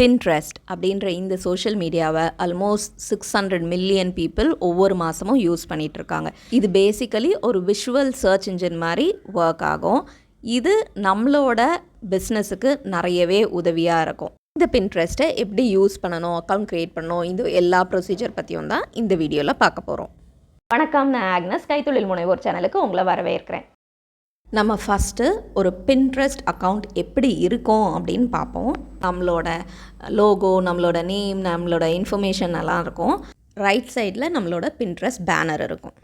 Pinterest அப்படின்ற இந்த social மீடியாவை almost six hundred million people ஒவ்வொரு மாதமும் யூஸ் பண்ணிகிட்ருக்காங்க இருக்காங்க. இது பேசிக்கலி ஒரு விஷுவல் சர்ச் இன்ஜின் மாதிரி ஒர்க் ஆகும். இது நம்மளோட பிஸ்னஸுக்கு நிறையவே உதவியாக இருக்கும். இந்த பின்ட்ரெஸ்ட்டை எப்படி யூஸ் பண்ணணும் அக்கௌண்ட் க்ரியேட் பண்ணணும் இந்த எல்லா ப்ரொசீஜர் பற்றியும் தான் இந்த வீடியோவில் பார்க்க போகிறோம் வணக்கம் நான் ஆக்னஸ் கைத்தொழில் முனைவோர் சேனலுக்கு உங்களை வரவேற்கிறேன். நம்ம ஃபஸ்ட்டு ஒரு பின்ட்ரெஸ்ட் அக்கௌண்ட் எப்படி இருக்கும் அப்படின்னு பார்ப்போம். நம்மளோட லோகோ நம்மளோட நேம் நம்மளோட இன்ஃபர்மேஷன் எல்லாம் இருக்கும். ரைட் சைடில் நம்மளோட பின்ட்ரெஸ்ட் பேனர் இருக்கும்.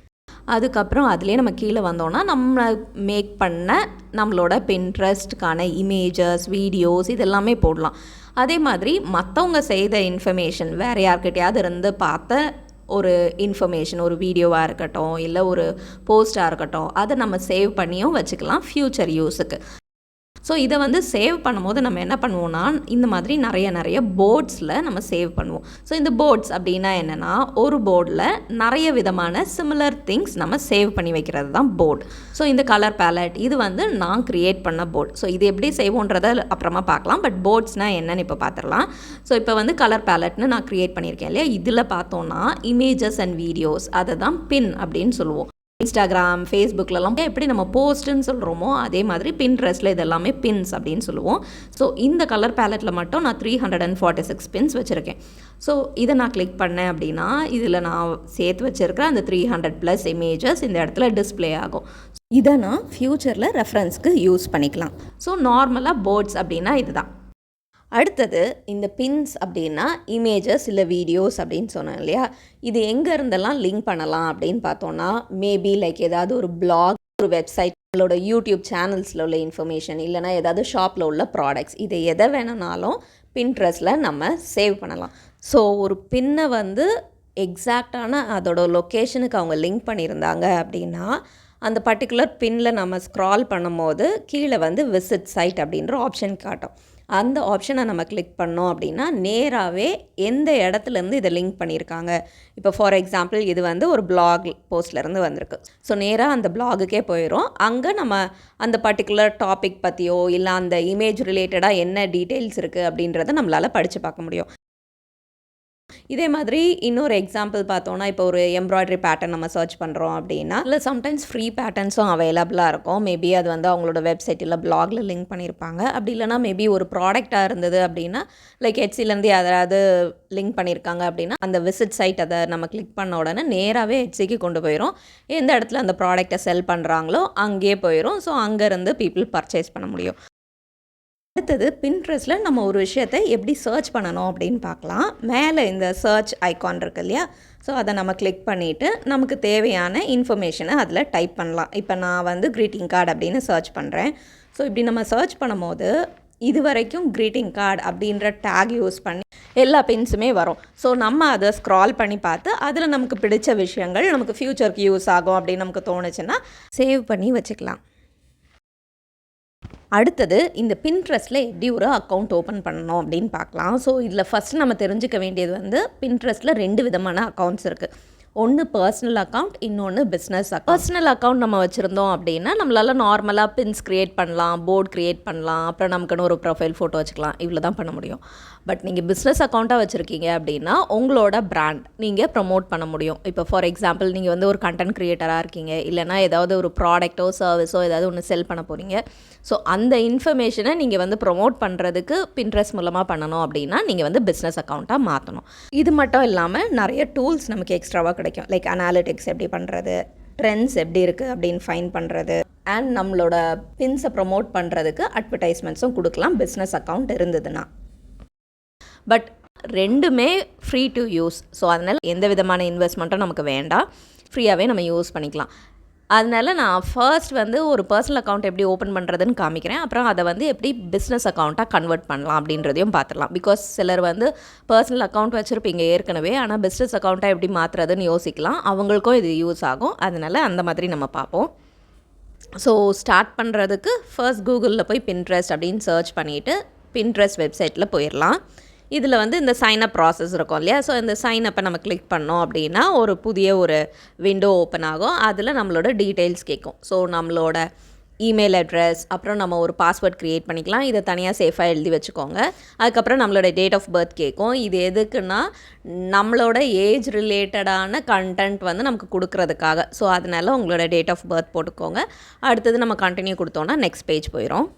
அதுக்கப்புறம் அதுலேயே நம்ம கீழே வந்தோம்னா நம்ம மேக் பண்ண நம்மளோட பின்ட்ரெஸ்ட்கான இமேஜஸ் வீடியோஸ் இதெல்லாமே போடலாம். அதே மாதிரி மற்றவங்க செய்த இன்ஃபர்மேஷன் வேறு யார்கிட்டையாவது இருந்து பார்த்த ஒரு இன்ஃபர்மேஷன் ஒரு வீடியோவாக இருக்கட்டும் இல்லை ஒரு போஸ்ட்டாக இருக்கட்டும் அதை நம்ம சேவ் பண்ணியும் வச்சுக்கலாம் ஃப்யூச்சர் யூஸுக்கு ஸோ இதை வந்து சேவ் பண்ணும்போது நம்ம என்ன பண்ணுவோம்னா இந்த மாதிரி நிறைய நிறைய போர்ட்ஸில் நம்ம சேவ் பண்ணுவோம். ஸோ இந்த போர்ட்ஸ் அப்படின்னா என்னென்னா ஒரு போர்டில் நிறைய விதமான சிமிலர் திங்ஸ் நம்ம சேவ் பண்ணி வைக்கிறது தான் போர்டு ஸோ இந்த கலர் பேலட் இது வந்து நான் க்ரியேட் பண்ண போர்டு ஸோ இது எப்படி செய்வோன்றதை அப்புறமா பார்க்கலாம். பட் போர்ட்ஸ்னால் என்னென்னு இப்போ பார்த்துடலாம். ஸோ இப்போ வந்து கலர் பேலட்னு நான் க்ரியேட் பண்ணியிருக்கேன் இல்லையா? இதில் பார்த்தோன்னா இமேஜஸ் அண்ட் வீடியோஸ் அதை தான் பின் அப்படின்னு சொல்லுவோம். இன்ஸ்டாகிராம் ஃபேஸ்புக்கிலலாம் எப்படி நம்ம போஸ்ட்டுன்னு சொல்கிறோமோ அதே மாதிரி பின் ட்ரெஸ்ஸில் இதெல்லாமே பின்ஸ் அப்படின்னு சொல்லுவோம். ஸோ இந்த கலர் பேலட்டில் மட்டும் நான் three hundred and forty six pins வச்சுருக்கேன். ஸோ இதை நான் கிளிக் பண்ணேன் அப்படின்னா இதில் நான் சேர்த்து வச்சுருக்கிற அந்த த்ரீ ஹண்ட்ரட் ப்ளஸ் இமேஜஸ் இந்த இடத்துல டிஸ்பிளே ஆகும். இதை நான் ஃப்யூச்சரில் ரெஃபரன்ஸ்க்கு யூஸ் பண்ணிக்கலாம். ஸோ நார்மலாக போர்ட்ஸ் அப்படின்னா இதுதான். அடுத்தது இந்த பின்ஸ் அப்படின்னா இமேஜஸ் இல்லை வீடியோஸ் அப்படின்னு சொன்னேன் இல்லையா? இது எங்கே இருந்தெல்லாம் லிங்க் பண்ணலாம் அப்படின்னு பார்த்தோன்னா மேபி லைக் ஏதாவது ஒரு பிளாக் ஒரு வெப்சைட் நம்மளோட யூடியூப் சேனல்ஸில் உள்ள இன்ஃபர்மேஷன் இல்லைனா ஏதாவது ஷாப்பில் உள்ள ப்ராடக்ட்ஸ் இதை எதை வேணும்னாலும் பின்ட்ரெஸ்ட்டில் நம்ம சேவ் பண்ணலாம். ஸோ ஒரு பின்னை வந்து எக்ஸாக்டான அதோட லொக்கேஷனுக்கு அவங்க லிங்க் பண்ணியிருந்தாங்க அப்படின்னா அந்த பர்டிகுலர் பின்னில் நம்ம ஸ்க்ரால் பண்ணும்போது கீழே வந்து விசிட் சைட் அப்படின்ற ஆப்ஷன் காட்டும். அந்த ஆப்ஷனை நம்ம கிளிக் பண்ணோம் அப்படின்னா நேராகவே எந்த இடத்துலேருந்து இதை லிங்க் பண்ணியிருக்காங்க. இப்போ ஃபார் எக்ஸாம்பிள் இது வந்து ஒரு பிளாக் போஸ்ட்லேருந்து வந்திருக்கு. ஸோ நேராக அந்த பிளாகுக்கே போயிடும் அங்கே நம்ம அந்த பர்டிகுலர் டாபிக் பற்றியோ இல்லை அந்த இமேஜ் ரிலேட்டடாக என்ன டீட்டெயில்ஸ் இருக்குது அப்படின்றத நம்மளால் படித்து பார்க்க முடியும். இதே மாதிரி இன்னொரு எக்ஸாம்பிள் பார்த்தோன்னா இப்போ ஒரு எம்ப்ராய்டரி பேட்டர்ன் நம்ம சர்ச் பண்ணுறோம் அப்படின்னா இல்லை சம்டைம்ஸ் ஃப்ரீ பேட்டர்ன்ஸும் அவைலபிளாக இருக்கும். மேபி அது வந்து அவங்களோட வெப்சைட் இல்லை பிளாகில் லிங்க் பண்ணியிருப்பாங்க. அப்படி இல்லைனா மேபி ஒரு ப்ராடக்டாக இருந்தது அப்படின்னா லைக் ஹெச்சிலேருந்து யாராவது லிங்க் பண்ணியிருக்காங்க அப்படின்னா அந்த விசிட் சைட் அதை நம்ம கிளிக் பண்ண உடனே நேராகவே ஹெச்சிக்கு கொண்டு போயிடும் எந்த இடத்துல அந்த ப்ராடக்டை செல் பண்ணுறாங்களோ அங்கேயே போயிடும் ஸோ அங்கேருந்து பீப்புள் பர்ச்சேஸ் பண்ண முடியும். அடுத்தது பின்ட்ரெஸ்ட்டில் நம்ம ஒரு விஷயத்தை எப்படி சர்ச் பண்ணணும் அப்படின்னு பார்க்கலாம். மேலே இந்த சர்ச் ஐக்கான் இருக்கு இல்லையா? ஸோ அதை நம்ம கிளிக் பண்ணிவிட்டு நமக்கு தேவையான இன்ஃபர்மேஷனை அதில் டைப் பண்ணலாம். இப்போ நான் வந்து க்ரீட்டிங் கார்டு அப்படின்னு சர்ச் பண்ணுறேன் ஸோ இப்படி நம்ம சர்ச் பண்ணும்போது இது வரைக்கும் க்ரீட்டிங் கார்டு அப்படின்ற டேக் யூஸ் பண்ணி எல்லா பின்ஸுமே வரும். ஸோ நம்ம அதை ஸ்க்ரால் பண்ணி பார்த்து அதில் நமக்கு பிடிச்ச விஷயங்கள் நமக்கு ஃப்யூச்சருக்கு யூஸ் ஆகும் அப்படின்னு நமக்கு தோணுச்சுன்னா சேவ் பண்ணி வச்சுக்கலாம். அடுத்தது இந்த பின்ட்ரெஸ்ட்டில் எப்படி ஒரு அக்கௌண்ட் ஓப்பன் பண்ணணும் அப்படின்னு பார்க்கலாம். ஸோ இதில் ஃபஸ்ட் நம்ம தெரிஞ்சுக்க வேண்டியது வந்து பின்ட்ரெஸ்ட்டில் ரெண்டு விதமான அக்கௌண்ட்ஸ் இருக்குது ஒன்று பர்சனல் அக்கௌண்ட் இன்னொன்று பிஸ்னஸ் அக்கௌண்ட் பர்சனல் அக்கௌண்ட் நம்ம வச்சுருந்தோம் அப்படின்னா நம்மளால் நார்மலாக பின்ஸ் க்ரியேட் பண்ணலாம் போர்ட் க்ரியேட் பண்ணலாம் அப்புறம் நமக்குன்னு ஒரு ப்ரொஃபைல் ஃபோட்டோ வச்சுக்கலாம். இவ்வளோ தான் பண்ண முடியும். பட் நீங்கள் பிஸ்னஸ் அக்கௌண்ட்டாக வச்சுருக்கீங்க அப்படின்னா உங்களோட ப்ராண்ட் நீங்கள் ப்ரமோட் பண்ண முடியும். இப்போ ஃபார் எக்ஸாம்பிள் நீங்கள் வந்து ஒரு கண்டென்ட் க்ரியேட்டராக இருக்கீங்க. இல்லைனா ஏதாவது ஒரு ப்ராடக்ட்டோ சர்வீஸோ ஏதாவது ஒன்று செல் பண்ண போகிறீங்க ஸோ அந்த இன்ஃபர்மேஷனை நீங்கள் வந்து ப்ரொமோட் பண்ணுறதுக்கு பின்ட்ரெஸ்ட் மூலமாக பண்ணணும் அப்படின்னா நீங்கள் வந்து பிஸ்னஸ் அக்கௌண்ட்டாக மாற்றணும் இது மட்டும் இல்லாமல் நிறைய டூல்ஸ் நமக்கு எக்ஸ்ட்ராவாக கிடைக்கும். லைக் அனாலிட்டிக்ஸ் எப்படி பண்ணுறது ட்ரெண்ட்ஸ் எப்படி இருக்குது அப்படின்னு ஃபைன் பண்ணுறது அண்ட் நம்மளோட பின்ஸை ப்ரொமோட் பண்ணுறதுக்கு அட்வர்டைஸ்மெண்ட்ஸும் கொடுக்கலாம். பிஸ்னஸ் அக்கௌண்ட் இருந்ததுன்னா. பட் ரெண்டுமே ஃப்ரீ டு யூஸ் ஸோ அதனால் எந்த விதமான இன்வெஸ்ட்மெண்ட்டும் நமக்கு வேண்டாம். ஃப்ரீயாகவே நம்ம யூஸ் பண்ணிக்கலாம். அதனால நான் ஃபர்ஸ்ட் வந்து ஒரு பர்சனல் அக்கௌண்ட் எப்படி ஓப்பன் பண்ணுறதுன்னு காமிக்கிறேன். அப்புறம் அதை வந்து எப்படி பிஸ்னஸ் அக்கௌண்ட்டாக கன்வெர்ட் பண்ணலாம் அப்படின்றதையும் பார்த்துடலாம். பிகாஸ் சிலர் வந்து பர்சனல் அக்கௌண்ட் வச்சுருப்பீங்க ஏற்கனவே. ஆனால் பிஸ்னஸ் அக்கௌண்ட்டாக எப்படி மாற்றுறதுன்னு யோசிக்கலாம். அவங்களுக்கும் இது யூஸ் ஆகும். அதனால் அந்த மாதிரி நம்ம பார்ப்போம். ஸோ ஸ்டார்ட் பண்ணுறதுக்கு ஃபர்ஸ்ட் கூகுளில் போய் பின்ட்ரெஸ்ட் அப்படின்னு சர்ச் பண்ணிவிட்டு பின்ட்ரெஸ்ட் வெப்சைட்டில் போயிடலாம். இதில் வந்து இந்த சைனப் ப்ராசஸ் இருக்கும் இல்லையா? ஸோ இந்த சைன் அப்பை நம்ம கிளிக் பண்ணோம் அப்படின்னா ஒரு புதிய ஒரு விண்டோ ஓப்பன் ஆகும். அதில் நம்மளோட டீட்டெயில்ஸ் கேட்கும். ஸோ நம்மளோட இமெயில் அட்ரஸ் அப்புறம் நம்ம ஒரு பாஸ்வேர்ட் க்ரியேட் பண்ணிக்கலாம். இதை தனியாக சேஃபாக எழுதி வச்சுக்கோங்க. அதுக்கப்புறம் நம்மளோட டேட் ஆஃப் பர்த் கேட்கும். இது எதுக்குன்னா நம்மளோட ஏஜ் ரிலேட்டடான கண்டென்ட் வந்து நமக்கு கொடுக்கறதுக்காக. ஸோ அதனால் உங்களோட டேட் ஆஃப் பர்த் போட்டுக்கோங்க. அடுத்தது நம்ம கண்டினியூ கொடுத்தோன்னா நெக்ஸ்ட் பேஜ் போயிடும்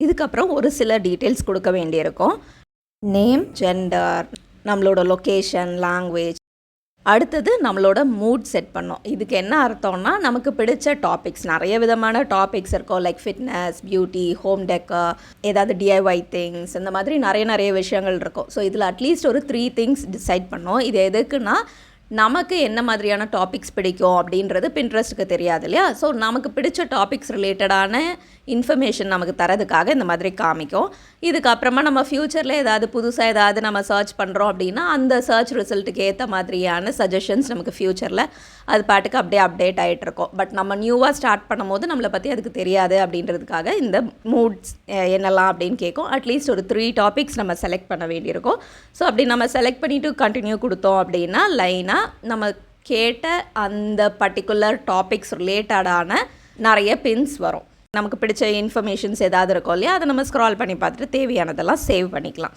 இதுக்கப்புறம் ஒரு சில டீட்டெயில்ஸ் கொடுக்க வேண்டியிருக்கும். நேம் ஜெண்டர் நம்மளோட லொக்கேஷன் லாங்குவேஜ் அடுத்தது நம்மளோட மூட் செட் பண்ணோம் இதுக்கு என்ன அர்த்தம்னா நமக்கு பிடிச்ச டாபிக்ஸ் நிறைய விதமான டாபிக்ஸ் இருக்கும். Like fitness beauty home decor ஏதாவது டிஐஒய் திங்ஸ் இந்த மாதிரி நிறைய நிறைய விஷயங்கள் இருக்கும். ஸோ இதில் அட்லீஸ்ட் ஒரு த்ரீ திங்ஸ் டிசைட் பண்ணோம் இது எதுக்குன்னா நமக்கு என்ன மாதிரியான டாபிக்ஸ் பிடிக்கும் அப்படின்றது பின்ட்ரெஸ்ட்டுக்கு தெரியாது இல்லையா? ஸோ நமக்கு பிடிச்ச டாபிக்ஸ் ரிலேட்டடான இன்ஃபர்மேஷன் நமக்கு தரதுக்காக இந்த மாதிரி காமிக்கும். இதுக்கப்புறமா நம்ம ஃப்யூச்சரில் ஏதாவது புதுசாக ஏதாவது நம்ம சர்ச் பண்ணுறோம் அப்படின்னா அந்த சர்ச் ரிசல்ட்டுக்கு ஏற்ற மாதிரியான சஜஷன்ஸ் நமக்கு ஃப்யூச்சரில் அது பாட்டுக்கு அப்படியே அப்டேட் ஆகிட்டு இருக்கும். பட் நம்ம நியூவாக ஸ்டார்ட் பண்ணும்போது நம்மளை பற்றி அதுக்கு தெரியாது அப்படின்றதுக்காக இந்த மூட்ஸ் என்னெல்லாம் அப்படின்னு கேட்கும். அட்லீஸ்ட் ஒரு த்ரீ டாபிக்ஸ் நம்ம செலக்ட் பண்ண வேண்டியிருக்கும். ஸோ அப்படி நம்ம செலக்ட் பண்ணிவிட்டு கண்டினியூ கொடுத்தோம் அப்படின்னா லைனாக நம்ம கேட்ட அந்த பர்டிகுலர் டாபிக்ஸ் ரிலேட்டடான நிறைய பின்ஸ் வரும். நமக்கு பிடிச்ச இன்ஃபர்மேஷன்ஸ் ஏதாவது இருக்கும் இல்லையா அதை நம்ம ஸ்க்ரால் பண்ணி பார்த்துட்டு தேவையானதெல்லாம் சேவ் பண்ணிக்கலாம்.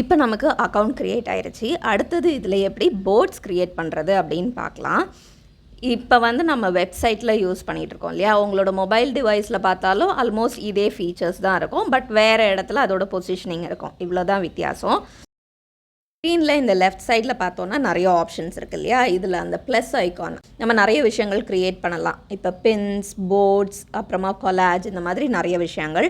இப்போ நமக்கு அக்கௌண்ட் க்ரியேட் ஆயிருச்சு. அடுத்தது இதில் எப்படி போர்ட்ஸ் க்ரியேட் பண்ணுறது அப்படின்னு பார்க்கலாம். இப்போ வந்து நம்ம வெப்சைட்டில் யூஸ் பண்ணிகிட்டு இருக்கோம் இல்லையா. உங்களோட மொபைல் டிவைஸில் பார்த்தாலும் ஆல்மோஸ்ட் இதே ஃபீச்சர்ஸ் தான் இருக்கும். பட் வேறு இடத்துல அதோட பொசிஷனிங் இருக்கும். இவ்வளோ தான் வித்தியாசம். ஸ்க்ரீனில் இந்த லெஃப்ட் சைடில் பார்த்தோன்னா நிறைய ஆப்ஷன்ஸ் இருக்கு இல்லையா? இதில் அந்த ப்ளஸ் ஐக்கான் நம்ம நிறைய விஷயங்கள் க்ரியேட் பண்ணலாம். இப்போ பின்ஸ் போர்ட்ஸ் அப்புறமா கொலாஜ் இந்த மாதிரி நிறைய விஷயங்கள்.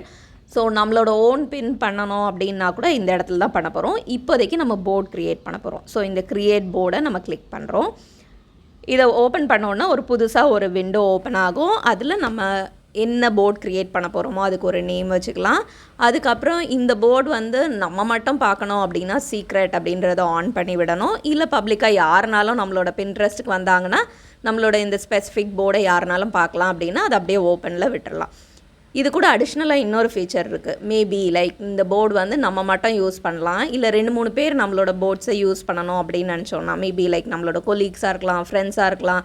ஸோ நம்மளோட ஓன் பின் பண்ணணும் அப்படின்னா கூட இந்த இடத்துல தான் பண்ண போகிறோம் இப்போதைக்கு நம்ம போர்ட் க்ரியேட் பண்ண போகிறோம் ஸோ இந்த க்ரியேட் போர்டை நம்ம கிளிக் பண்ணுறோம் இதை ஓப்பன் பண்ணோன்னா ஒரு புதுசாக ஒரு விண்டோ ஓப்பன் ஆகும். அதில் நம்ம என்ன போர்ட் க்ரியேட் பண்ண போகிறோமோ அதுக்கு ஒரு நேம் வச்சுக்கலாம். அதுக்கப்புறம் இந்த போர்டு வந்து நம்ம மட்டும் பார்க்கணும் அப்படின்னா சீக்ரெட் அப்படின்றத ஆன் பண்ணி விடணும். இல்லை பப்ளிக்காக யாருனாலும் நம்மளோட பின்ட்ரெஸ்ட்டுக்கு வந்தாங்கன்னா நம்மளோட இந்த ஸ்பெசிஃபிக் போர்டை யாருனாலும் பார்க்கலாம் அப்படின்னா அதை அப்படியே ஓப்பனில் விட்டுடலாம் இது கூட அடிஷ்னலாக இன்னொரு ஃபீச்சர் இருக்குது மேபி லைக் இந்த போர்டு வந்து நம்ம மட்டும் யூஸ் பண்ணலாம். இல்லை ரெண்டு மூணு பேர் நம்மளோட போர்ட்ஸை யூஸ் பண்ணணும் அப்படின்னு நினச்சோன்னா மேபி லைக் நம்மளோட கொலீக்ஸாக இருக்கலாம் ஃப்ரெண்ட்ஸாக இருக்கலாம்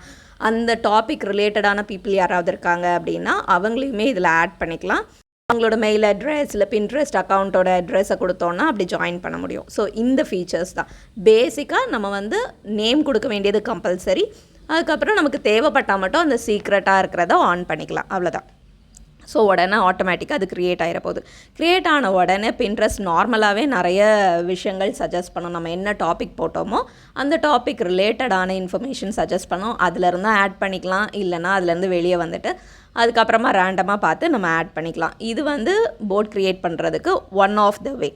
அந்த டாபிக் ரிலேட்டடான பீப்புள் யாராவது இருக்காங்க அப்படின்னா அவங்களையுமே இதில் ஆட் பண்ணிக்கலாம். அவங்களோட மெயில் அட்ரஸ் இல்லை பின்ட்ரெஸ்ட் அக்கௌண்ட்டோட அட்ரஸை கொடுத்தோன்னா அப்படி ஜாயின் பண்ண முடியும். ஸோ இந்த ஃபீச்சர்ஸ் தான். பேசிக்காக நம்ம வந்து நேம் கொடுக்க வேண்டியது கம்பல்சரி அதுக்கப்புறம் நமக்கு தேவைப்பட்டால் மட்டும் அந்த சீக்ரெட்டாக இருக்கிறத ஆன் பண்ணிக்கலாம். அவ்வளோதான் ஸோ உடனே ஆட்டோமேட்டிக்காக அது க்ரியேட் ஆகிற போகுது. க்ரியேட் ஆன உடனே பின்ட்ரெஸ்ட் நார்மலாகவே நிறைய விஷயங்கள் சஜஸ்ட் பண்ணும். நம்ம என்ன டாபிக் போட்டோமோ அந்த டாபிக் ரிலேட்டடான இன்ஃபர்மேஷன் சஜஸ்ட் பண்ணோம். அதுலேருந்து ஆட் பண்ணிக்கலாம். இல்லைனா அதுலேருந்து வெளியே வந்துட்டு அதுக்கப்புறமா ரேண்டமாக பார்த்து நம்ம ஆட் பண்ணிக்கலாம். இது வந்து போர்ட் க்ரியேட் பண்ணுறதுக்கு ஒன் ஆஃப் த வே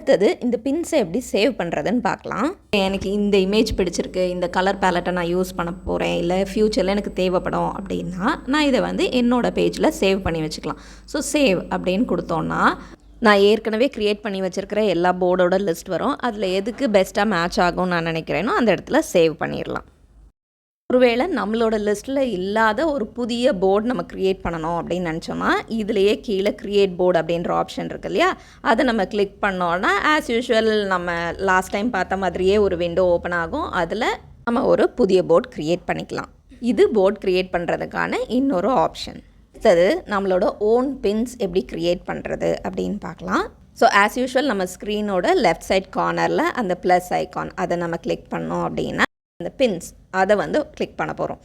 அடுத்தது இந்த பின்ஸை எப்படி சேவ் பண்ணுறதுன்னு பார்க்கலாம். எனக்கு இந்த இமேஜ் பிடிச்சிருக்கு இந்த கலர் பேலட்டை நான் யூஸ் பண்ண போகிறேன் இல்லை ஃப்யூச்சரில் எனக்கு தேவைப்படும் அப்படின்னா நான் இதை வந்து என்னோடய பேஜில் சேவ் பண்ணி வச்சுக்கலாம். ஸோ சேவ் அப்படின்னு கொடுத்தோன்னா நான் ஏற்கனவே க்ரியேட் பண்ணி வச்சுருக்கிற எல்லா போர்டோட லிஸ்ட் வரும். அதில் எதுக்கு பெஸ்ட்டாக மேட்ச் ஆகும்னு நான் நினைக்கிறேனோ அந்த இடத்துல சேவ் பண்ணிடலாம். ஒருவேளை நம்மளோட லிஸ்ட்டில் இல்லாத ஒரு புதிய போர்டு நம்ம க்ரியேட் பண்ணணும் அப்படின்னு நினச்சோன்னா இதுலேயே கீழே க்ரியேட் போர்டு அப்படின்ற ஆப்ஷன் இருக்கு இல்லையா? அதை நம்ம கிளிக் பண்ணோன்னா ஆஸ் யூஷுவல் நம்ம லாஸ்ட் டைம் பார்த்த மாதிரியே ஒரு விண்டோ ஓப்பன் ஆகும். அதில் நம்ம ஒரு புதிய போர்டு க்ரியேட் பண்ணிக்கலாம். இது போர்ட் க்ரியேட் பண்ணுறதுக்கான இன்னொரு ஆப்ஷன் அடுத்தது நம்மளோட ஓன் பின்ஸ் எப்படி க்ரியேட் பண்ணுறது அப்படின்னு பார்க்கலாம். ஸோ ஆஸ் யூஷுவல் நம்ம ஸ்க்ரீனோட லெஃப்ட் சைட் கார்னரில் அந்த ப்ளஸ் ஐக்கான் அதை நம்ம கிளிக் பண்ணோம் அப்படின்னா அந்த பின்ஸ் அதை வந்து கிளிக் பண்ண போகிறோம்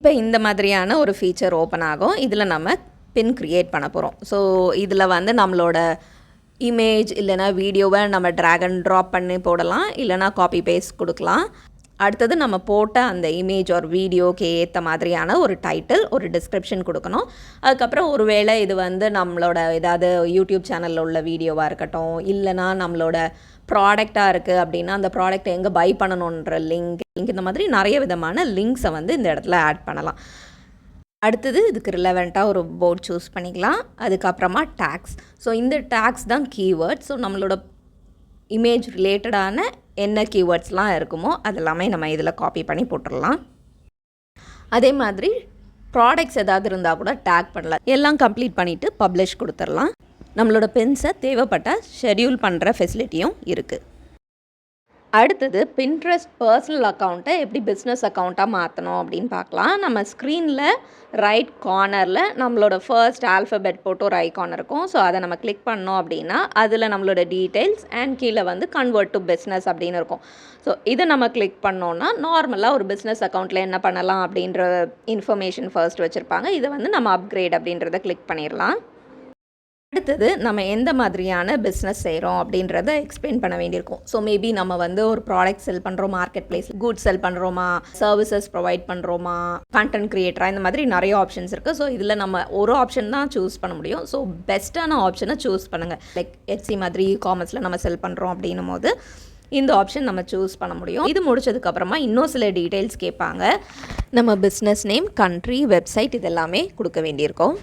இப்போ இந்த மாதிரியான ஒரு ஃபீச்சர் ஓப்பன் ஆகும். இதில் நம்ம பின் க்ரியேட் பண்ண போகிறோம் ஸோ இதில் வந்து நம்மளோட இமேஜ் இல்லைனா வீடியோவை நம்ம ட்ராக் அண்ட் ட்ராப் பண்ணி போடலாம். இல்லைனா காப்பி பேஸ்ட் கொடுக்கலாம். அடுத்தது நம்ம போட்ட அந்த இமேஜ் ஒரு வீடியோக்கு ஏற்ற மாதிரியான ஒரு டைட்டில் ஒரு டிஸ்கிரிப்ஷன் கொடுக்கணும். அதுக்கப்புறம் ஒருவேளை இது வந்து நம்மளோட ஏதாவது யூடியூப் சேனலில் உள்ள வீடியோவாக இருக்கட்டும் இல்லைனா நம்மளோட ப்ராடக்டாக இருக்குது அப்படின்னா அந்த ப்ராடக்ட் எங்கே பை பண்ணணுன்ற லிங்க் லிங்க் இந்த மாதிரி நிறைய விதமான லிங்க்ஸை வந்து இந்த இடத்துல ஆட் பண்ணலாம். அடுத்தது இதுக்கு ரிலவெண்ட்டாக ஒரு போர்ட் சூஸ் பண்ணிக்கலாம். அதுக்கப்புறமா டேக்ஸ் ஸோ இந்த டேக்ஸ் தான் கீவேர்ட் ஸோ நம்மளோட இமேஜ் ரிலேட்டடான என்ன கீவேர்ட்ஸ்லாம் இருக்குமோ அதெல்லாமே நம்ம இதில் காப்பி பண்ணி போட்டுடலாம். அதே மாதிரி ப்ராடக்ட்ஸ் ஏதாவது இருந்தால் கூட டேக் பண்ணலாம். எல்லாம் கம்ப்ளீட் பண்ணிவிட்டு பப்ளிஷ் கொடுத்துடலாம். நம்மளோட பென்ஸை தேவைப்பட்டால் ஷெட்யூல் பண்ணுற ஃபெசிலிட்டியும் இருக்குது அடுத்தது பின்ட்ரெஸ்ட் பர்சனல் அக்கௌண்ட்டை எப்படி பிஸ்னஸ் அக்கௌண்ட்டாக மாற்றணும் அப்படின்னு பார்க்கலாம். நம்ம ஸ்க்ரீனில் ரைட் கார்னரில் நம்மளோட ஃபர்ஸ்ட் ஆல்ஃபபெட் போட்டு ஒரு ஐகான் இருக்கும். ஸோ அதை நம்ம கிளிக் பண்ணோம் அப்படின்னா அதில் நம்மளோட டீட்டெயில்ஸ் அண்ட் கீழே வந்து கன்வெர்ட் டு பிஸ்னஸ் அப்படின்னு இருக்கும். ஸோ இதை நம்ம கிளிக் பண்ணோன்னா நார்மலாக ஒரு பிஸ்னஸ் அக்கௌண்ட்டில் என்ன பண்ணலாம் அப்படின்ற இன்ஃபர்மேஷன் ஃபர்ஸ்ட் வச்சுருப்பாங்க. இதை வந்து நம்ம அப்கிரேட் அப்படின்றத கிளிக் பண்ணிடலாம். அடுத்தது நம்ம எந்த மாதிரியான பிஸ்னஸ் செய்கிறோம் அப்படின்றத எக்ஸ்பிளைன் பண்ண வேண்டியிருக்கும். ஸோ மேபி நம்ம வந்து ஒரு ப்ராடக்ட் செல் பண்ணுறோம் மார்க்கெட் பிளேஸ் குட்ஸ் செல் பண்ணுறோமா சர்வீசஸ் ப்ரொவைட் பண்ணுறோமா கண்டென்ட் க்ரியேட்டரா இந்த மாதிரி நிறைய ஆப்ஷன்ஸ் இருக்குது ஸோ இதில் நம்ம ஒரு ஆப்ஷன் தான் சூஸ் பண்ண முடியும். ஸோ பெஸ்ட்டான ஆப்ஷனை சூஸ் பண்ணுங்கள் லைக் எட்சி மாதிரி காமர்ஸில் நம்ம செல் பண்ணுறோம் அப்படின்னும் போது இந்த ஆப்ஷன் நம்ம சூஸ் பண்ண முடியும். இது முடிச்சதுக்கப்புறமா இன்னும் சில டீட்டெயில்ஸ் கேட்பாங்க. நம்ம பிஸ்னஸ் நேம் கண்ட்ரி வெப்சைட் இதெல்லாமே கொடுக்க வேண்டியிருக்கோம்.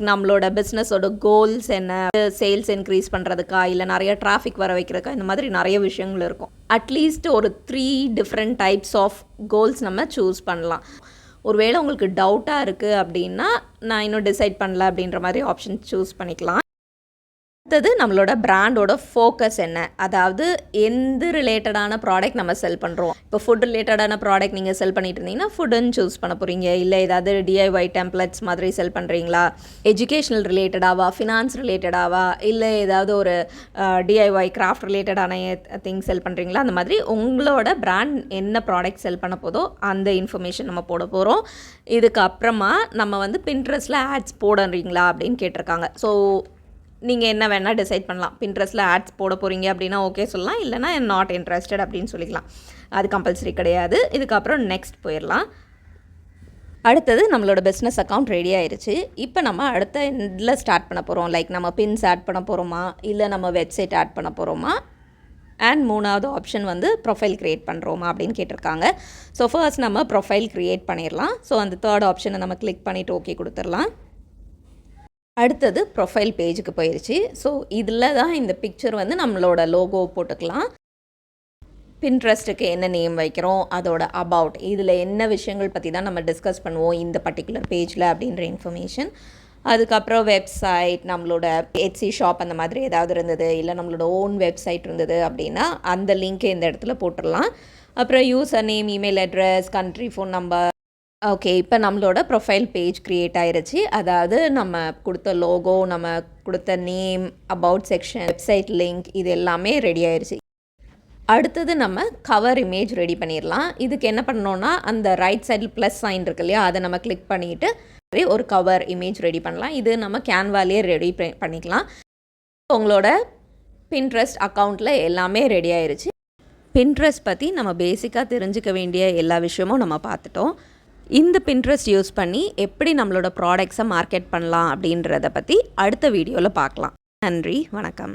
நம்மளோட பிஸ்னஸோட கோல்ஸ் என்ன? சேல்ஸ் இன்க்ரீஸ் பண்ணுறதுக்கா இல்லை நிறைய டிராஃபிக் வர வைக்கிறதுக்கா? இந்த மாதிரி நிறைய விஷயங்கள் இருக்கும். அட்லீஸ்ட் ஒரு three different types of goals நம்ம சூஸ் பண்ணலாம். ஒருவேளை உங்களுக்கு டவுட்டாக இருக்குது அப்படின்னா நான் இன்னும் டிசைட் பண்ணல அப்படின்ற மாதிரி ஆப்ஷன் சூஸ் பண்ணிக்கலாம். அடுத்தது நம்மளோட பிராண்டோட ஃபோக்கஸ் என்ன? அதாவது எந்த ரிலேட்டடான ப்ராடக்ட் நம்ம செல் பண்ணுறோம் இப்போ ஃபுட் ரிலேட்டடான ப்ராடக்ட் நீங்கள் செல் பண்ணிட்டு இருந்தீங்கன்னா ஃபுட்டுன்னு சூஸ் பண்ண போகிறீங்க இல்லை ஏதாவது டிஐஒய் டெம்ப்ளெட்ஸ் மாதிரி செல் பண்ணுறீங்களா எஜுகேஷனல் ரிலேட்டடாவா ஃபினான்ஸ் ரிலேட்டடாவா இல்லை ஏதாவது ஒரு டிஐஒய் கிராஃப்ட் ரிலேட்டடான திங்ஸ் செல் பண்ணுறீங்களா அந்த மாதிரி உங்களோட பிராண்ட் என்ன ப்ராடக்ட் செல் பண்ண போதோ அந்த இன்ஃபர்மேஷன் நம்ம போட போகிறோம் இதுக்கப்புறமா நம்ம வந்து பின்ட்ரெஸ்ட்டில் ஆட்ஸ் போடுறீங்களா அப்படின்னு கேட்டிருக்காங்க. ஸோ நீங்கள் என்ன வேணால் டிசைட் பண்ணலாம். பின்ட்ரெஸ்ட்டில் ஆட்ஸ் போட போகிறீங்க அப்படின்னா ஓகே சொல்லலாம். இல்லைனா நாட் இன்ட்ரெஸ்டட் அப்படின்னு சொல்லிக்கலாம். அது கம்பல்சரி கிடையாது. இதுக்கப்புறம் நெக்ஸ்ட் போயிடலாம். அடுத்தது நம்மளோட பிஸ்னஸ் அக்கௌண்ட் ரெடி ஆயிடுச்சு இப்போ நம்ம அடுத்த இதில் ஸ்டார்ட் பண்ண போகிறோம் லைக் நம்ம பின்ஸ் ஆட் பண்ண போகிறோமா இல்லை நம்ம வெப்சைட் ஆட் பண்ண போகிறோமா அண்ட் மூணாவது ஆப்ஷன் வந்து ப்ரொஃபைல் க்ரியேட் பண்ணுறோமா அப்படின்னு கேட்டிருக்காங்க. ஸோ ஃபர்ஸ்ட் நம்ம ப்ரொஃபைல் க்ரியேட் பண்ணிடலாம். ஸோ அந்த தேர்ட் ஆப்ஷனை நம்ம கிளிக் பண்ணிவிட்டு ஓகே கொடுத்துடலாம். அடுத்தது ப்ரொஃபைல் பேஜுக்கு போயிடுச்சு ஸோ இதில் தான் இந்த பிக்சர் வந்து நம்மளோட லோகோ போட்டுக்கலாம். பின்ட்ரெஸ்ட்டுக்கு என்ன நேம் வைக்கிறோம் அதோட அபவுட் இதில் என்ன விஷயங்கள் பற்றி தான் நம்ம டிஸ்கஸ் பண்ணுவோம் இந்த பர்டிகுலர் பேஜில் அப்படின்ற இன்ஃபர்மேஷன் அதுக்கப்புறம் வெப்சைட் நம்மளோட எட்சி ஷாப் அந்த மாதிரி ஏதாவது இருந்தது இல்லை நம்மளோட ஓன் வெப்சைட் இருந்தது அப்படின்னா அந்த லிங்க்கை இந்த இடத்துல போட்டுடலாம். அப்புறம் user name email address country phone number okay இப்போ நம்மளோட ப்ரொஃபைல் பேஜ் க்ரியேட் ஆயிருச்சு. அதாவது நம்ம கொடுத்த லோகோ நம்ம கொடுத்த name about section website link இது எல்லாமே ரெடி ஆயிருச்சு. அடுத்தது நம்ம கவர் இமேஜ் ரெடி பண்ணிடலாம். இதுக்கு என்ன பண்ணோன்னா அந்த ரைட் சைடில் ப்ளஸ் சைன் இருக்கு இல்லையா அதை நம்ம கிளிக் பண்ணிவிட்டு ஒரு கவர் இமேஜ் ரெடி பண்ணலாம். இது நம்ம கேன்வாலே ரெடி பண்ணிக்கலாம். உங்களோட பின்ட்ரெஸ்ட் அக்கௌண்ட்டில் எல்லாமே ரெடி ஆயிருச்சு. பின்ட்ரெஸ்ட் பற்றி நம்ம பேசிக்காக தெரிஞ்சுக்க வேண்டிய எல்லா விஷயமும் நம்ம பார்த்துட்டோம். இந்த பின்ட்ரெஸ்ட் யூஸ் பண்ணி எப்படி நம்மளோட ப்ராடக்ட்ஸை மார்க்கெட் பண்ணலாம் அப்படின்றத பற்றி அடுத்த வீடியோவில் பார்க்கலாம். நன்றி வணக்கம்.